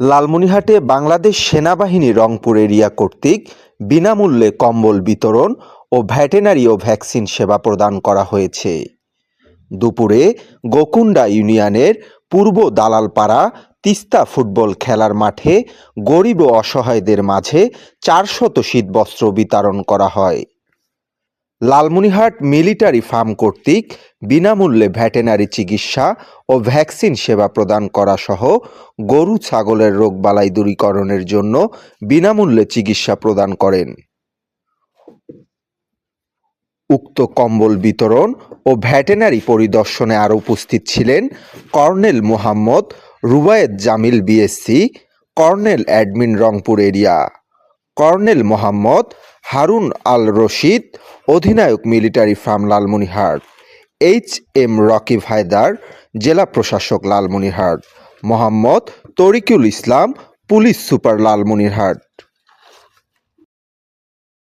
লালমনিরহাটে বাংলাদেশ সেনাবাহিনী রংপুর এরিয়া কর্তৃক বিনামূল্যে কম্বল বিতরণ ও ভেটেনারি ও ভ্যাকসিন সেবা প্রদান করা হয়েছে। দুপুরে গোকুন্ডা ইউনিয়নের পূর্ব দালালপাড়া তিস্তা ফুটবল খেলার মাঠে গরিব ও অসহায়দের মাঝে চারশত শীতবস্ত্র বিতরণ করা হয়। লালমনিরহাট মিলিটারি ফার্ম কর্তৃক বিনামূল্যে ভেটেনারি চিকিৎসা ও ভ্যাকসিন সেবা প্রদান করা সহ গরু, ছাগলের রোগবালাই দূরীকরণের জন্য বিনামূল্যে চিকিৎসা প্রদান করেন। উক্ত কম্বল বিতরণ ও ভেটেনারি পরিদর্শনে আরও উপস্থিত ছিলেন colonel Mohammad Rubayet Jamil BSC, colonel admin Rangpur area. Colonel Mohammad Harun Al Rashid অধিনায়ক military farm Lalmonirhat, H M Rakib Haider, জেলা প্রশাসক লালমনিরহাট, মোহাম্মদ তরিকুল ইসলাম, পুলিশ সুপার লালমনিরহাট।